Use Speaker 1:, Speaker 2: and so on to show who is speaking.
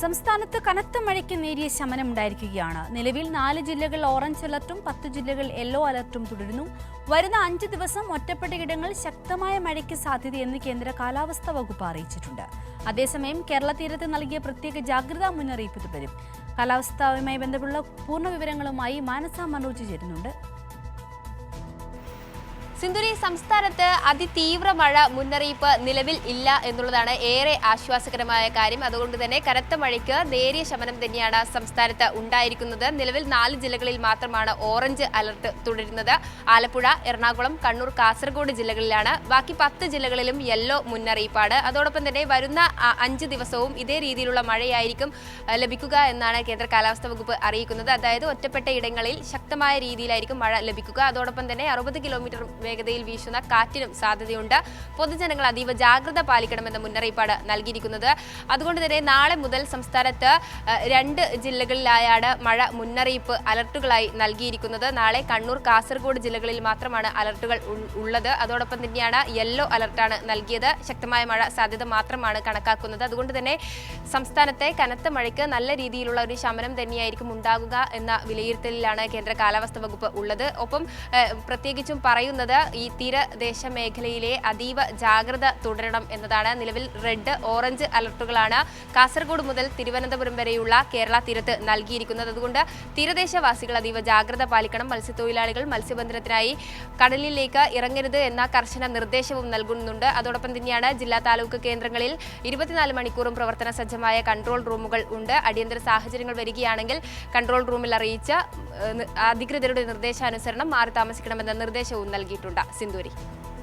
Speaker 1: സംസ്ഥാനത്ത് കനത്ത മഴയ്ക്ക് നേരിയ ശമനം ഉണ്ടായിരിക്കുകയാണ്. നിലവിൽ നാല് ജില്ലകൾ ഓറഞ്ച് അലർട്ടും പത്ത് ജില്ലകൾ യെല്ലോ അലർട്ടും തുടരുന്നു. വരുന്ന അഞ്ച് ദിവസം ഒറ്റപ്പെട്ടയിടങ്ങൾ ശക്തമായ മഴയ്ക്ക് സാധ്യതയെന്ന് കേന്ദ്ര കാലാവസ്ഥാ വകുപ്പ് അറിയിച്ചിട്ടുണ്ട്. അതേസമയം കേരള തീരത്ത് നൽകിയ പ്രത്യേക ജാഗ്രതാ മുന്നറിയിപ്പ് തുടരും. കാലാവസ്ഥയുമായി ബന്ധപ്പെട്ടുള്ള പൂർണ വിവരങ്ങളുമായി മാനസ മനോജ് ചേരുന്നുണ്ട്.
Speaker 2: സിന്ധുരി സംസ്ഥാനത്ത് അതിതീവ്ര മഴ മുന്നറിയിപ്പ് നിലവിൽ ഇല്ല എന്നുള്ളതാണ് ഏറെ ആശ്വാസകരമായ കാര്യം. അതുകൊണ്ട് തന്നെ കനത്ത മഴയ്ക്ക് നേരിയ ശമനം തന്നെയാണ് സംസ്ഥാനത്ത് ഉണ്ടായിരിക്കുന്നത്. നിലവിൽ നാല് ജില്ലകളിൽ മാത്രമാണ് ഓറഞ്ച് അലർട്ട് തുടരുന്നത്. ആലപ്പുഴ എറണാകുളം കണ്ണൂർ കാസർഗോഡ് ജില്ലകളിലാണ്. ബാക്കി പത്ത് ജില്ലകളിലും യെല്ലോ മുന്നറിയിപ്പാണ്. അതോടൊപ്പം തന്നെ വരുന്ന അഞ്ച് ദിവസവും ഇതേ രീതിയിലുള്ള മഴയായിരിക്കും ലഭിക്കുക എന്നാണ് കേന്ദ്ര കാലാവസ്ഥാ വകുപ്പ് അറിയിക്കുന്നത്. അതായത് ഒറ്റപ്പെട്ട ഇടങ്ങളിൽ ശക്തമായ രീതിയിലായിരിക്കും മഴ ലഭിക്കുക. അതോടൊപ്പം തന്നെ അറുപത് കിലോമീറ്റർ വേഗതയിൽ വീശുന്ന കാറ്റിനും സാധ്യതയുണ്ട്. പൊതുജനങ്ങൾ അതീവ ജാഗ്രത പാലിക്കണമെന്ന മുന്നറിയിപ്പാണ് നൽകിയിരിക്കുന്നത്. അതുകൊണ്ട് തന്നെ നാളെ മുതൽ സംസ്ഥാനത്ത് രണ്ട് ജില്ലകളിലായാണ് മഴ മുന്നറിയിപ്പ് അലർട്ടുകളായി നൽകിയിരിക്കുന്നത്. നാളെ കണ്ണൂർ കാസർഗോഡ് ജില്ലകളിൽ മാത്രമാണ് അലർട്ടുകൾ ഉള്ളത്. അതോടൊപ്പം തന്നെയാണ് യെല്ലോ അലർട്ടാണ് നൽകിയത്. ശക്തമായ മഴ സാധ്യത മാത്രമാണ് കണക്കാക്കുന്നത്. അതുകൊണ്ട് തന്നെ സംസ്ഥാനത്തെ കനത്ത മഴയ്ക്ക് നല്ല രീതിയിലുള്ള ഒരു ശമനം തന്നെയായിരിക്കും ഉണ്ടാകുക എന്ന വിലയിരുത്തലിലാണ് കേന്ദ്ര കാലാവസ്ഥ വകുപ്പ് ഉള്ളത്. ഒപ്പം പ്രത്യേകിച്ചും പറയുന്നത് ഈ തീരദേശ മേഖലയിലെ അതീവ ജാഗ്രത തുടരണം എന്നതാണ് നിലവിൽ റെഡ് ഓറഞ്ച് അലർട്ടുകളാണ് കാസർഗോഡ് മുതൽ തിരുവനന്തപുരം വരെയുള്ള കേരള തീരത്ത് നൽകിയിരിക്കുന്നത്. അതുകൊണ്ട് തീരദേശവാസികൾ അതീവ ജാഗ്രത പാലിക്കണം. മത്സ്യത്തൊഴിലാളികൾ മത്സ്യബന്ധനത്തിനായി കടലിലേക്ക് ഇറങ്ങരുത് എന്ന കർശന നിർദ്ദേശവും നൽകുന്നുണ്ട്. അതോടൊപ്പം തന്നെയാണ് ജില്ലാ താലൂക്ക് കേന്ദ്രങ്ങളിൽ ഇരുപത്തിനാല് മണിക്കൂറും പ്രവർത്തന സജ്ജമായ കൺട്രോൾ റൂമുകൾ ഉണ്ട്. അടിയന്തര സാഹചര്യങ്ങൾ വരികയാണെങ്കിൽ കൺട്രോൾ റൂമിൽ അറിയിച്ച് അധികൃതരുടെ നിർദ്ദേശാനുസരണം മാറി താമസിക്കണമെന്ന നിർദ്ദേശവും നൽകിയിട്ടുണ്ട് സിന്ദൂരി.